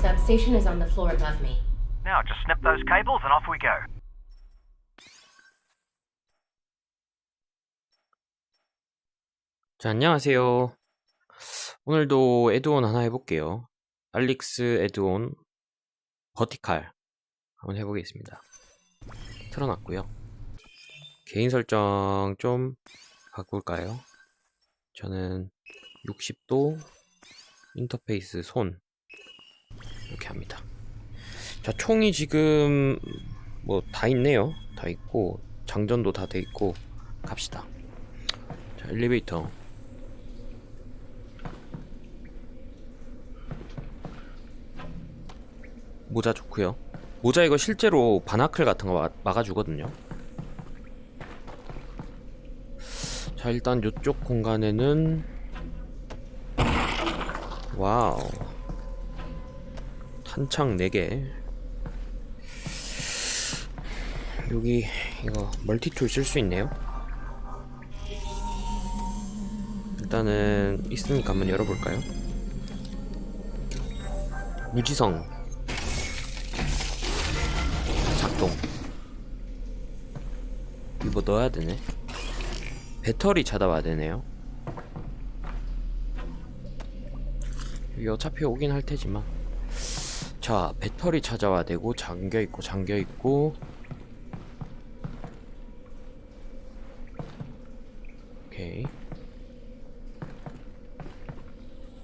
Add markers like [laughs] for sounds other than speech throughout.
substation is on the floor above me. Now just snip those cables and off we go. 자, 안녕하세요. 오늘도 에드온 하나 해볼게요. 알릭스 에드온 버티칼 한번 해보겠습니다. 틀어놨고요. 개인 설정 좀 바꿀까요? 저는 60도 인터페이스 손 이렇게 합니다. 자, 총이 지금 뭐 다 있네요. 다 있고 장전도 다 돼 있고 갑시다. 자, 엘리베이터 모자 좋고요. 모자 이거 실제로 바나클 같은 거 막- 막아주거든요. 자 일단 이쪽 공간에는 와우 탄창 4개. 여기 이거 멀티툴 쓸 수 있네요. 일단은 있으니까 한번 열어볼까요? 무지성. 작동. 이거 뭐 넣어야 되네. 배터리 찾아와야 되네요. 여기 어차피 오긴 할 테지만 자 배터리 찾아와야 되고 잠겨있고 잠겨있고 오케이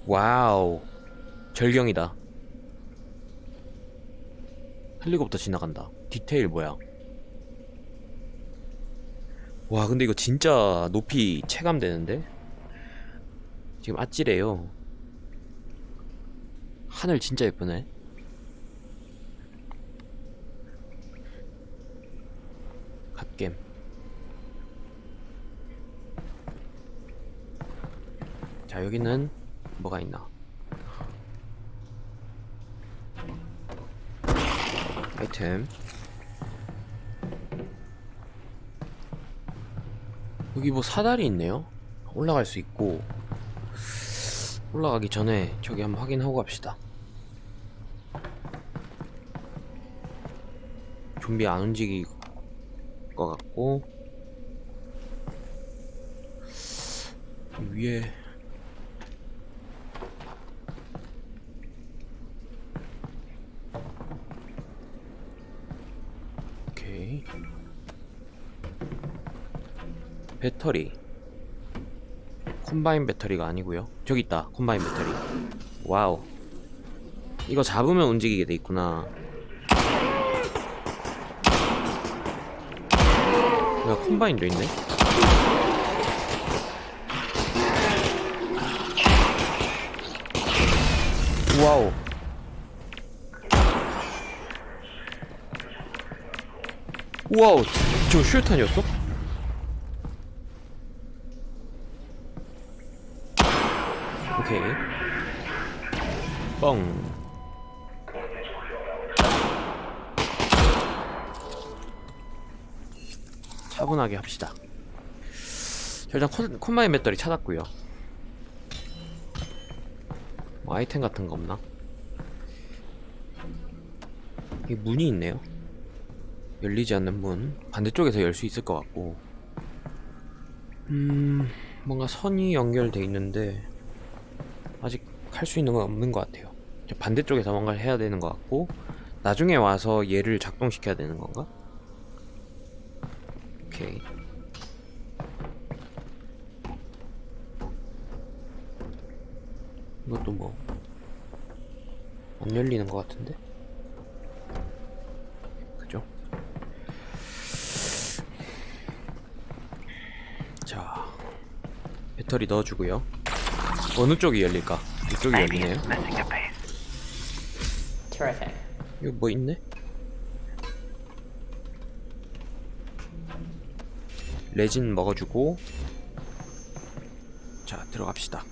와우 절경이다 헬리콥터 지나간다. 디테일 뭐야? 와, 근데 이거 진짜 높이 체감되는데? 지금 아찔해요. 하늘 진짜 예쁘네. 갓겜. 자, 여기는 뭐가 있나? 아이템. 여기 뭐 사다리 있네요? 올라갈 수 있고. 올라가기 전에 저기 한번 확인하고 갑시다. 좀비 안 움직일 것 같고. 위에 오케이. 배터리. 콤바인 배터리가 아니고요. 저기 있다. 콤바인 배터리. 와우. 이거 잡으면 움직이게 돼 있구나. 야, 콤바인도 있네. 와우. 와우, 저 슈탄이었어? 오케이. 뻥. 차분하게 합시다. 자, 일단 콘, 콘바인 배터리 찾았고요. 뭐 아이템 같은 거 없나? 이 문이 있네요. 열리지 않는 문 반대쪽에서 열 수 있을 것 같고 음 뭔가 선이 연결돼 있는데 할 수 있는 건 없는 것 같아요 반대쪽에서 뭔가를 해야 되는 것 같고 나중에 와서 얘를 작동시켜야 되는 건가? 오케이 이것도 뭐 안 열리는 것 같은데 그죠? 자 배터리 넣어주고요 어느 쪽이 열릴까? Piece. Terrific. 이거 뭐 있네? 레진 먹어주고 자 들어갑시다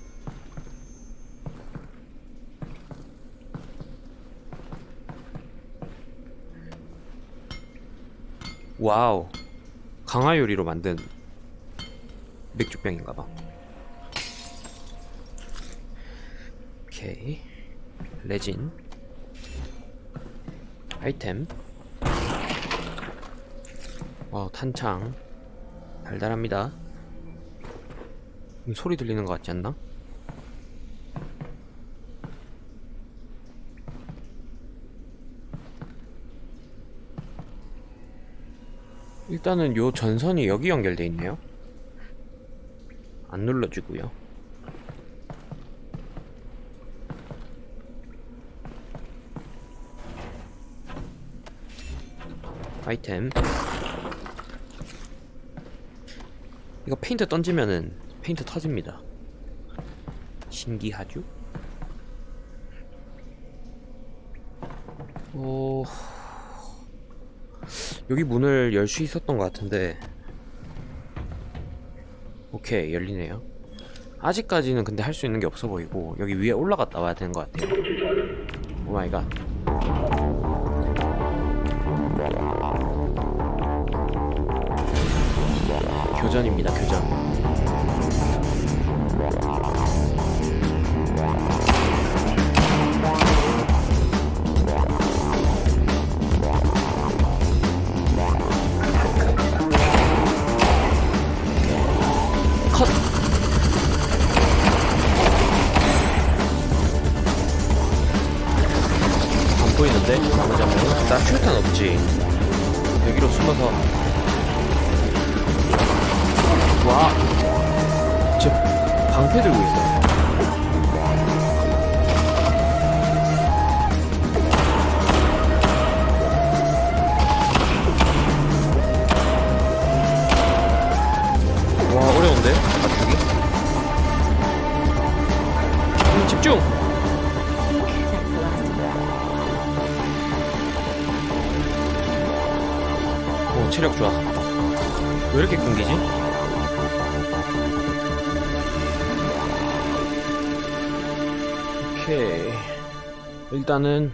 와우 강화 요리로 만든 맥주병인가봐 오케이 레진. 아이템. 와 탄창. 달달합니다. 음, 소리 들리는 것 같지 않나? 일단은 요 전선이 여기 연결돼 있네요. 안 눌러지고요 아이템. 이거 페인트 던지면은 페인트 터집니다. 신기하죠? 어... 여기 문을 열 수 있었던 것 같은데. 오케이 열리네요. 아직까지는 근데 할 수 있는 게 없어 보이고 여기 위에 올라갔다 와야 되는 것 같아요. 오마이갓 교전입니다 교전 컷 안 보이는데? 나머지 한 명? 나 슈탄 없지 여기로 숨어서 방패 들고 있어. 와 일단은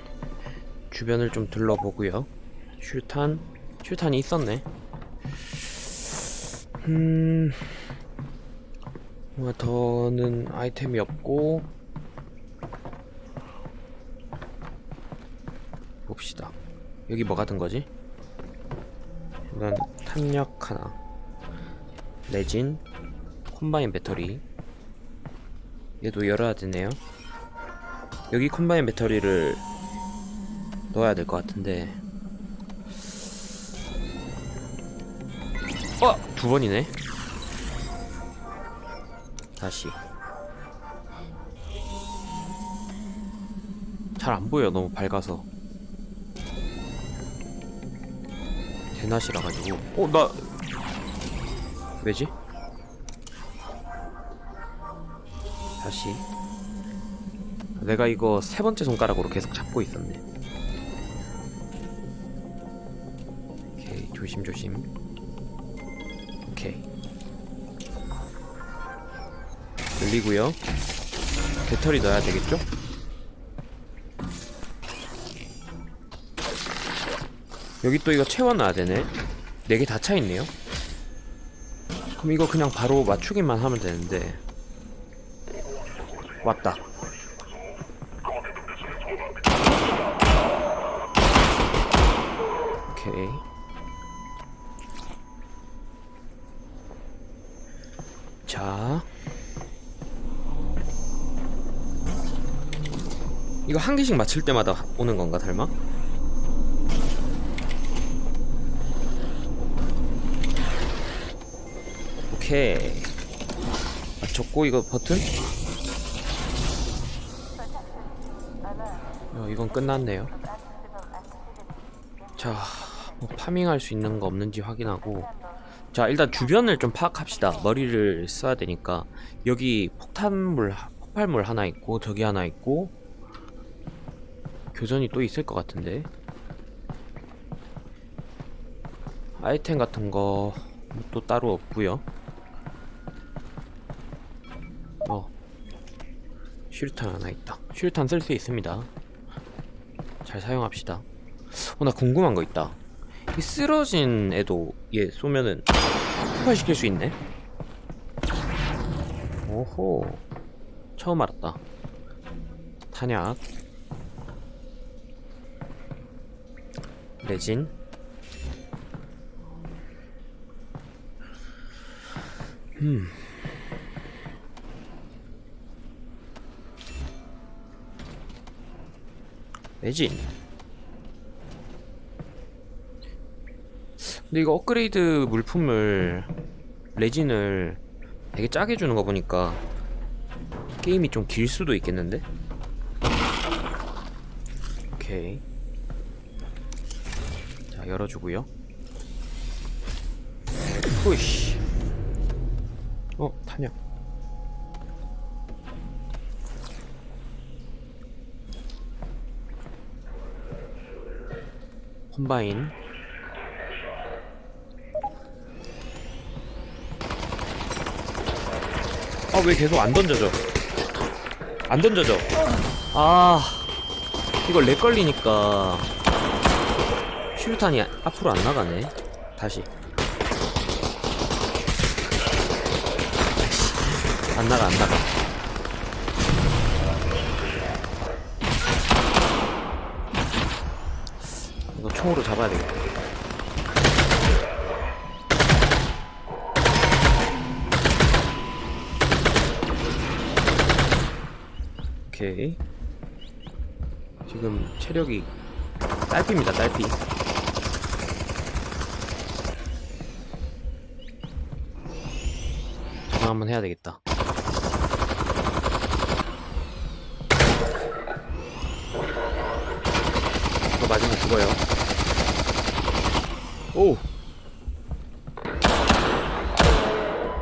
주변을 좀 둘러보고요. 슈탄, 슈탄이 있었네. 음, 뭔가 더는 아이템이 없고 봅시다. 여기 뭐가 든 거지? 이건 탄력 하나 레진 콤바인 배터리 얘도 열어야 되네요 여기 콤바인 배터리를 넣어야 될 것 같은데. 어! 두 번이네? 다시. 잘 안 보여 너무 밝아서. 대낮이라 가지고. 어 나! 왜지? 다시 내가 이거 세 번째 손가락으로 계속 잡고 있었네 오케이 조심조심 오케이 열리고요 배터리 넣어야 되겠죠? 여기 또 이거 채워놔야 되네. 네 개 다 차있네요. 그럼 이거 그냥 바로 맞추기만 하면 되는데. 왔다. 오케이. 자. 이거 한 개씩 맞출 때마다 오는 건가, 설마? 오케이 맞췄고 이거 버튼 어, 이건 끝났네요 자뭐 파밍할 수 있는 거 없는지 확인하고. 자 일단 주변을 좀 파악합시다. 머리를 써야 되니까. 여기 폭탄물 하- 폭발물 하나 있고 저기 하나 있고. 교전이 또 있을 것 같은데. 아이템 같은 거 또 따로 없고요. 어. 슈리탄 하나 있다. 슈리탄 쓸 수 있습니다. 잘 사용합시다. 어 나 궁금한 거 있다 이 쓰러진 애도 얘 쏘면은 폭발시킬 수 있네. 오호. 처음 알았다. 탄약. 레진. 음. 레진 근데 이거 업그레이드 물품을 레진을 되게 짜게 주는 거 보니까 게임이 좀 길 수도 있겠는데? 오케이. 자 열어주고요. 후이씨. 어 탄약 콤바인 아 왜 계속 안 던져져? 안 던져져. 아 이걸 렉 걸리니까 슈탄이 앞으로 안 나가네. 다시. 안 나가 안 나가. 이거 총으로 잡아야 되겠다 오케이 지금 체력이 딸피입니다 딸피. 전화 한번 해야 되겠다. 이거 맞으면 죽어요. 오!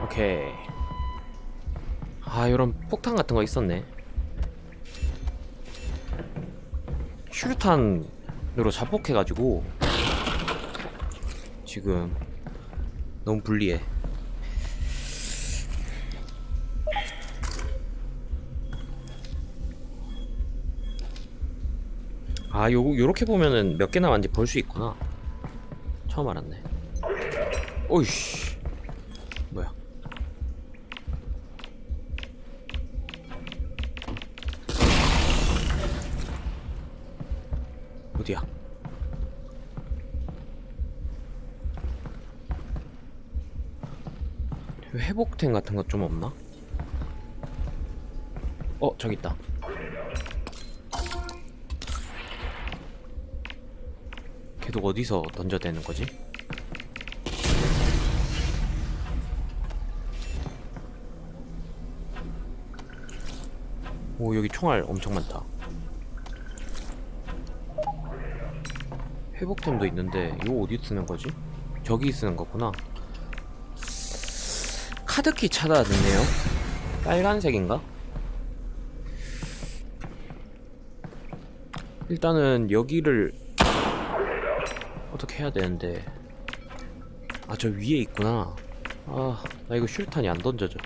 오케이. 아 요런 폭탄 같은 거 있었네 슈루탄으로 자폭해가지고 지금 너무 불리해. 아 요, 요렇게 보면은 몇 개 남았는지 볼 수 있구나. 처음 알았네. 오이씨 어디야 회복템 같은 것좀 없나? 어 저기 있다 계속 어디서 던져야 되는 거지? 오 여기 총알 엄청 많다 회복템도 있는데 이거 어디 쓰는 거지? 저기 쓰는 거구나. 카드키 찾아냈네요. 빨간색인가? 일단은 여기를 어떻게 해야 되는데. 아 저 위에 있구나. 아 나 이거 슈탄이 안 던져져.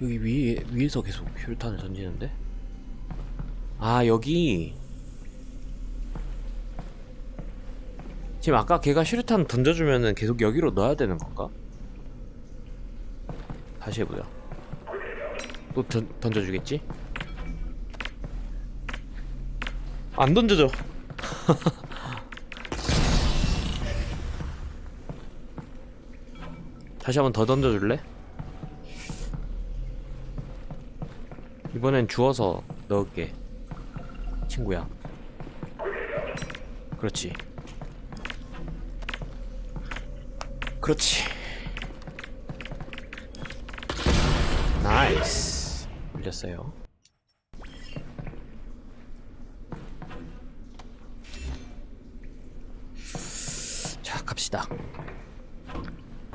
여기 위에 위에서 계속 슈탄을 던지는데 아 여기 지금 아까 걔가 슈탄 던져주면은 계속 여기로 넣어야 되는 건가? 다시 해보자 또 던, 던져주겠지? 안 던져져. [laughs] 다시 한번 더 던져줄래? 이번엔 주워서 넣을게. 친구야. 그렇지. 그렇지. 나이스. 올렸어요. 자 갑시다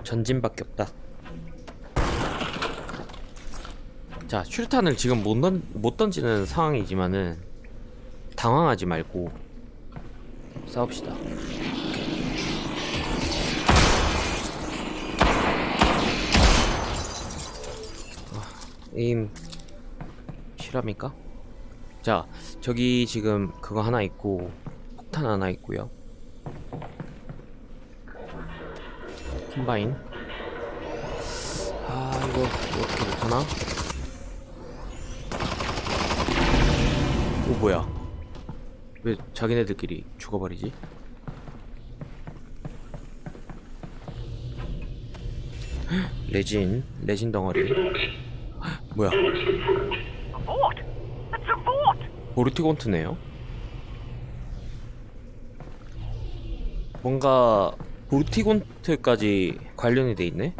전진밖에 없다 자 슈탄을 지금 못, 던, 못 던지는 상황이지만은 당황하지 말고 싸웁시다 아, 에임 실합니까? 자 저기 지금 그거 하나 있고 폭탄 하나 있고요 콤바인 아 이거 어떻게 못하나? 오 뭐야 왜 자기네들끼리 죽어버리지? 레진 레진 덩어리 뭐야! 보르티곤트네요 뭔가 보르티곤트까지 관련이 돼 있네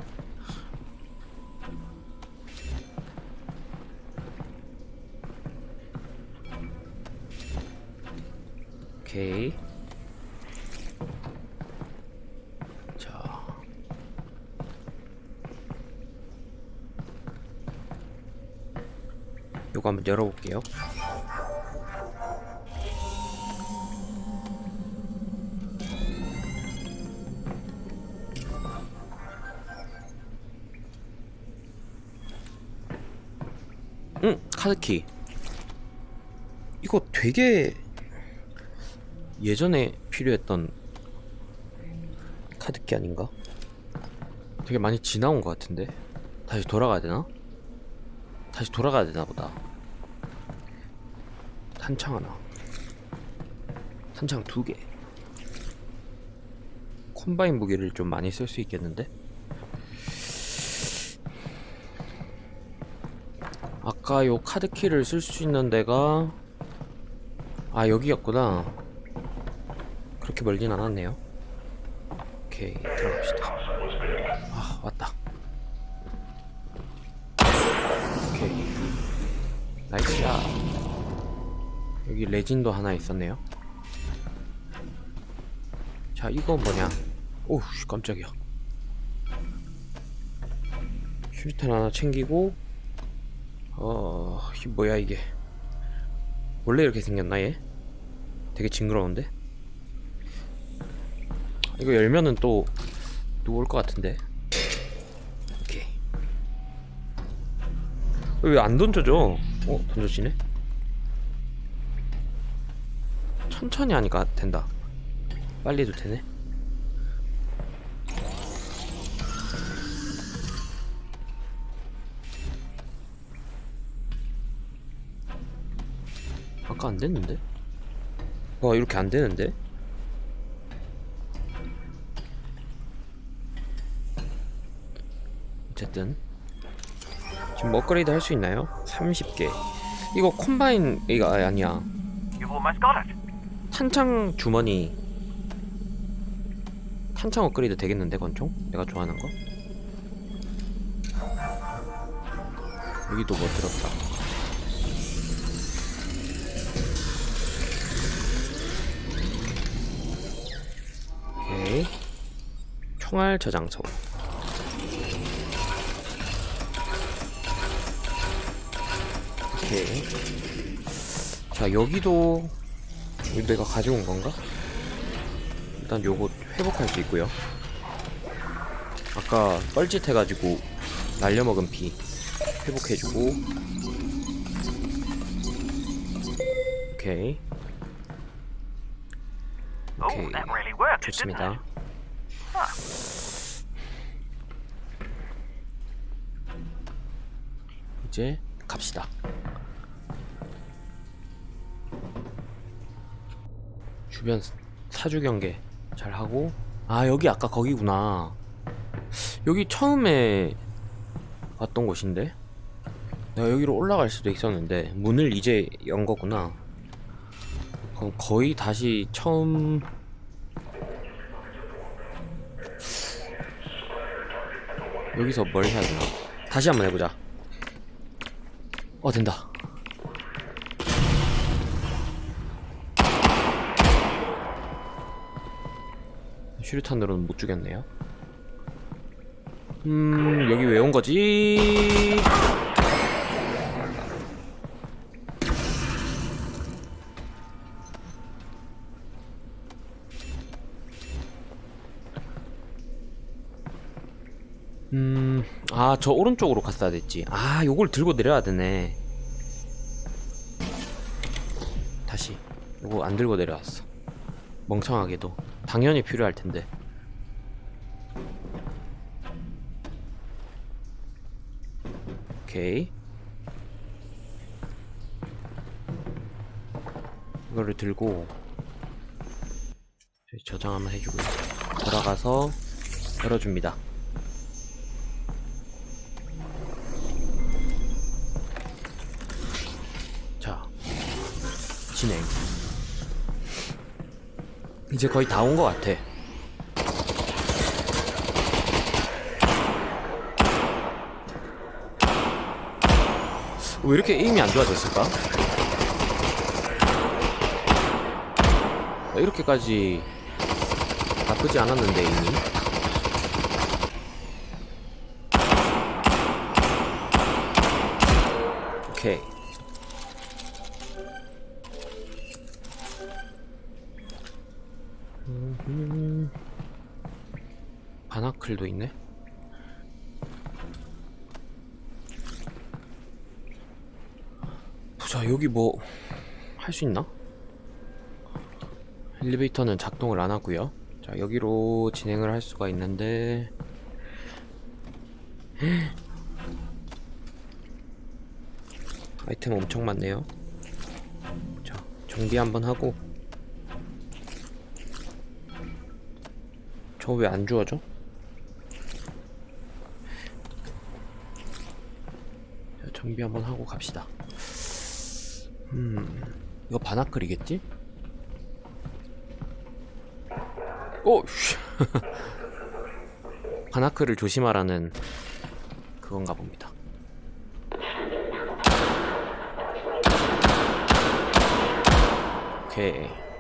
오케이. 자. 요거 한번 열어볼게요. 응 카드키. 이거 되게 예전에 필요했던 카드키 아닌가? 되게 많이 지나온 것 같은데 다시 돌아가야 되나? 다시 돌아가야 되나 보다 탄창 하나 탄창 두개 콤바인 무기를 좀 많이 쓸 수 있겠는데? 아까 요 카드키를 쓸 수 있는 데가 아 여기였구나 그렇게 멀진 않았네요. 오케이 들어갑시다. 아 왔다. 오케이. 나이스 샷. 여기 레진도 하나 있었네요. 자 이거 뭐냐? 오우 씨, 깜짝이야. 슈리탄 하나 챙기고 어... 이 뭐야 이게. 원래 이렇게 생겼나 얘? 되게 징그러운데? 이거 열면은 또 누울 것 같은데 오케이 왜 안 던져져? 어? 던져지네? 천천히 하니까 된다 빨리 해도 되네 아까 안 됐는데? 와 이렇게 안 되는데? 어쨌든. 지금 뭐 업그레이드 할수 있나요? 30개. 이거 콤바인 이거 아, 아니야. 탄창 주머니. 탄창 업그레이드 되겠는데 권총? 내가 좋아하는 거? 여기도 뭐 들었다. 총알 저장소 오케이. 자 여기도 이거 내가 가지고 온 건가? 일단 요거 회복할 수 있고요. 아까 뻘짓해가지고 날려먹은 피 회복해주고. 오케이. 오케이. 좋습니다? 이제 갑시다 주변 사주 경계 잘 하고. 아 여기 아까 거기구나. 여기 처음에 왔던 곳인데? 내가 여기로 올라갈 수도 있었는데 문을 이제 연 거구나. 그럼 거의 다시 처음 여기서 뭘 해야 되나? 다시 한번 해보자. 어 된다 슈리탄으로는 못 죽였네요 음 여기 왜 온 거지 음, 아, 저 오른쪽으로 갔어야 됐지. 아, 요걸 들고 내려야 되네. 다시. 요거 안 들고 내려왔어. 멍청하게도. 당연히 필요할 텐데. 오케이. 이거를 들고 저장 한번 해주고 돌아가서 열어줍니다. 자, 진행. 이제 거의 다 온 것 같아. 왜 이렇게 에임이 안 좋아졌을까? 이렇게까지 나쁘지 않았는데 오 음, 바나클도 있네 보자 여기 뭐 할 수 있나? 엘리베이터는 작동을 안 하고요. 자 여기로 진행을 할 수가 있는데 아이템 엄청 많네요. 자 정비 한번 하고 저왜안 주워져? 자, 정비 한번 하고 갑시다. 음, 이거 바나클이겠지? 오! 씨. [laughs] 바나클을 조심하라는 그건가 봅니다. 오케이.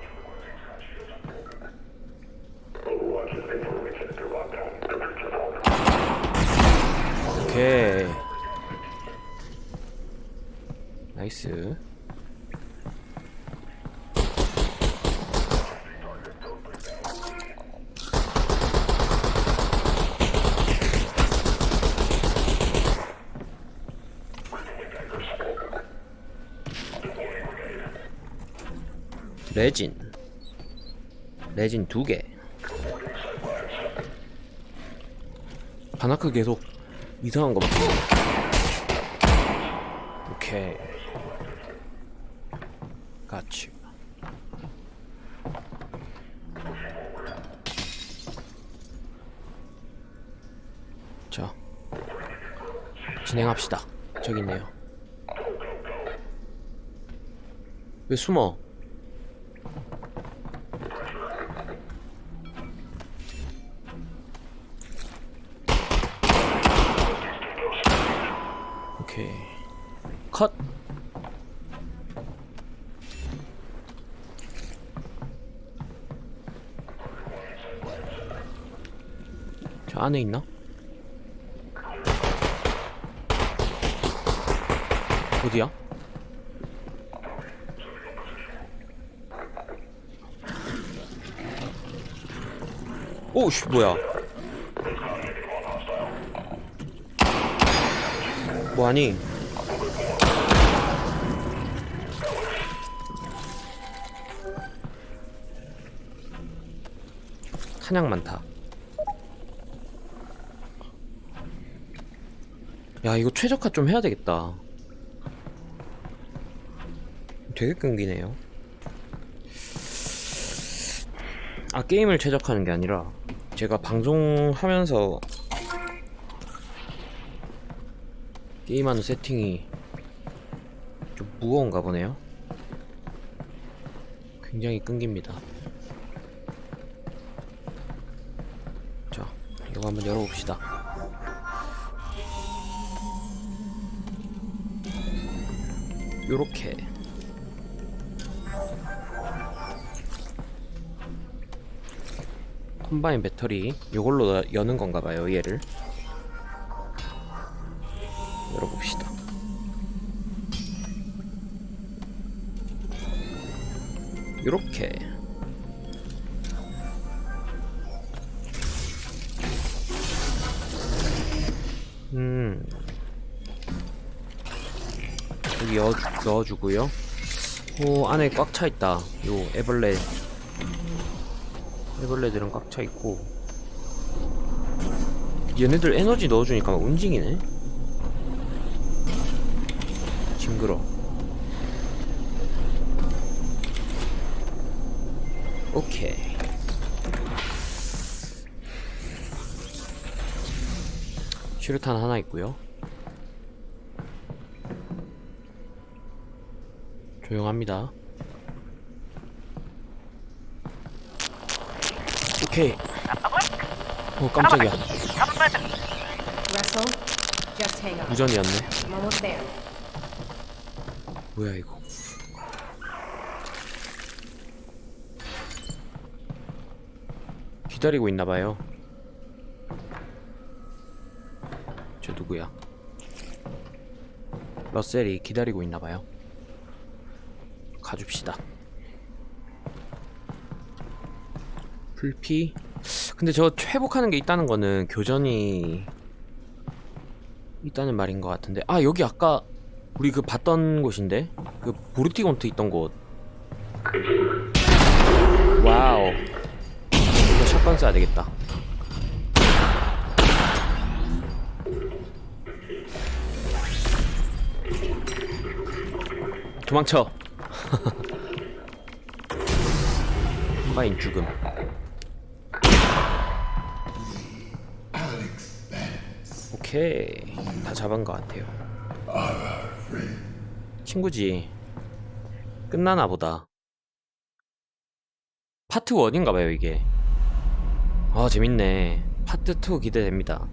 레진 레진 두개 바나크 계속 이상한 거 봐. 오케이 같이. 자 진행합시다. 저기 있네요. 왜 숨어 안에 있나? 어디야? 오씨 뭐야 뭐하니? 사냥 많다. 야, 이거 최적화 좀 해야 되겠다. 되게 끊기네요. 아, 게임을 최적화하는 게 아니라, 제가 방송하면서 게임하는 세팅이 좀 무거운가 보네요. 굉장히 끊깁니다. 자, 이거 한번 열어봅시다. 요렇게. 컴바인 배터리 요걸로 여는 건가 봐요, 얘를. 열어봅시다. 요렇게 넣어, 넣어주고요. 오 안에 꽉 차 있다. 요 애벌레. 애벌레들은 꽉 차 있고. 얘네들 에너지 넣어주니까 막 움직이네. 징그러. 오케이. 슈르탄 하나 있고요. 조용합니다. 오케이. 어 깜짝이야. 무전이었네. 뭐야 이거? 기다리고 있나 봐요. 저 누구야? 러셀이 기다리고 있나 봐요. 가줍시다. 불피. 근데 저 회복하는 게 있다는 거는 교전이 있다는 말인 것 같은데. 아 여기 아까 우리 그 봤던 곳인데 그 보르티곤트 있던 곳. 와우. 이거 샷건 써야 되겠다. 도망쳐. [laughs] 한바인 죽음. 오케이 다 잡은 것 같아요. 친구지. 끝나나 보다. 파트 1인가 봐요, 이게. 아, 재밌네. 파트 2 기대됩니다.